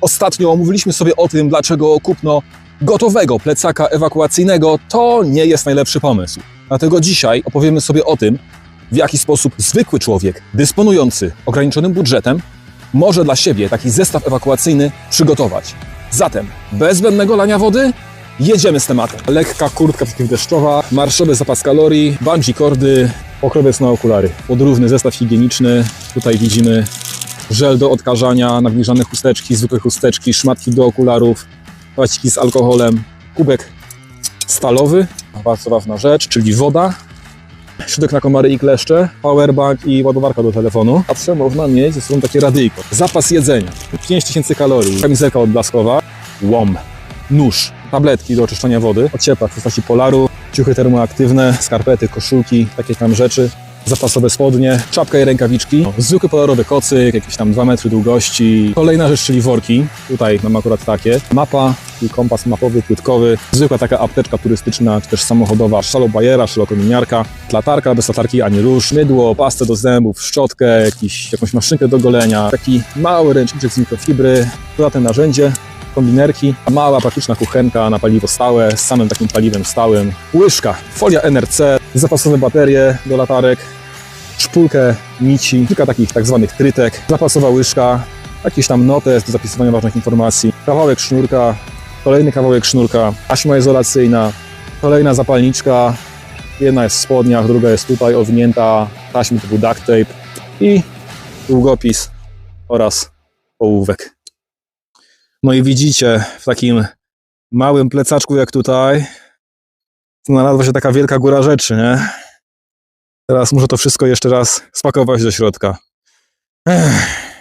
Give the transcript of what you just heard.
Ostatnio omówiliśmy sobie o tym, dlaczego kupno gotowego plecaka ewakuacyjnego to nie jest najlepszy pomysł. Dlatego dzisiaj opowiemy sobie o tym, w jaki sposób zwykły człowiek dysponujący ograniczonym budżetem może dla siebie taki zestaw ewakuacyjny przygotować. Zatem, bez zbędnego lania wody, jedziemy z tematem. Lekka kurtka przeciwdeszczowa, marszowy zapas kalorii, bungee kordy, pokrowiec na okulary. Podróżny zestaw higieniczny. Tutaj widzimy żel do odkażania, nawilżane chusteczki, zwykłe chusteczki, szmatki do okularów, płaciki z alkoholem, kubek stalowy, bardzo ważna rzecz, czyli woda, środek na komary i kleszcze, powerbank i ładowarka do telefonu. A co można mieć ze sobą takie radyjko. Zapas jedzenia, 5000 kalorii, kamizelka odblaskowa, łom, nóż, tabletki do oczyszczania wody, ociepa w postaci polaru, ciuchy termoaktywne, skarpety, koszulki, takie tam rzeczy, zapasowe spodnie, czapka i rękawiczki, zwykły polarowy kocyk, jakieś tam 2 metry długości. Kolejna rzecz, czyli worki. Tutaj mam akurat takie. Mapa, kompas mapowy, płytkowy, zwykła taka apteczka turystyczna, czy też samochodowa, szalobajera, szalokominiarka, latarka bez latarki ani róż, mydło, pastę do zębów, szczotkę, jakiś, jakąś maszynkę do golenia, taki mały ręczniczek z mikrofibry, dodatne narzędzie, kombinerki, mała praktyczna kuchenka na paliwo stałe, z samym takim paliwem stałym, łyżka, folia NRC, zapasowe baterie do latarek, szpulkę nici, kilka takich tak zwanych trytek, zapasowa łyżka, jakiś tam notes do zapisywania ważnych informacji, kawałek sznurka, kolejny kawałek sznurka, taśma izolacyjna, kolejna zapalniczka, jedna jest w spodniach, druga jest tutaj owinięta taśmą typu duct tape i długopis oraz ołówek. No i widzicie, w takim małym plecaczku jak tutaj znalazła się taka wielka góra rzeczy, nie? Teraz muszę to wszystko jeszcze raz spakować do środka. Ech.